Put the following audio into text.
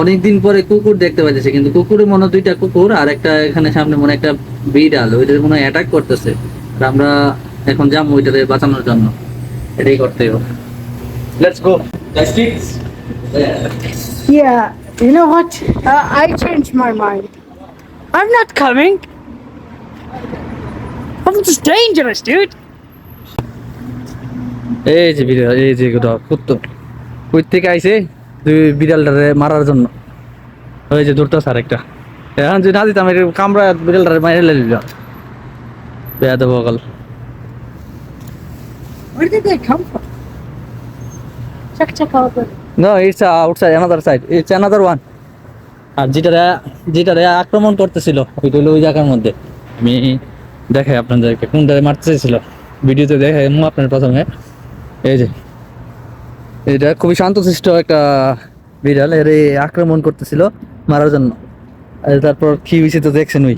অনেকদিন পরে কুকুর দেখতে পাইতেছে কিন্তু কুকুরের মনে হয় দুইটা কুকুর আর একটা এখানে সামনে মনে হয় একটা বিড়াল ওইটার মনে হয় অ্যাটাক করতেছে আর আমরা এখন যাব ওইটাকে বাঁচানোর জন্য এটাই করতে হবে let's go Yeah, you know what? Uh, I changed my mind. I'm not coming. I'm just dangerous, dude. এই যে বিড়াল এই যে কুত্তো কই থেকে আইছে দুই বিড়ালটারে মারার জন্য। ওই যে দূরটা স্যার একটা। এখন যদি না দিতাম এটা কামড়া বিড়ালটারে মাইরে. No, it's uh, outside, another side. It's another one. আর যেটারে যেটারে আক্রমণ করতেছিল ওইটা হলো ওই জায়গার মধ্যে। আমি দেখাই আপনাদেরকে কোনটারে মারতে চাইছিল ভিডিওতে দেখাই মু আপনার প্রথমে। এই যে। এটা খুবই শান্তশিষ্ট একটা বিড়াল, এর আক্রমণ করতেছিল মারার জন্য। তারপর কি হয়েছে তো দেখছেন ওই।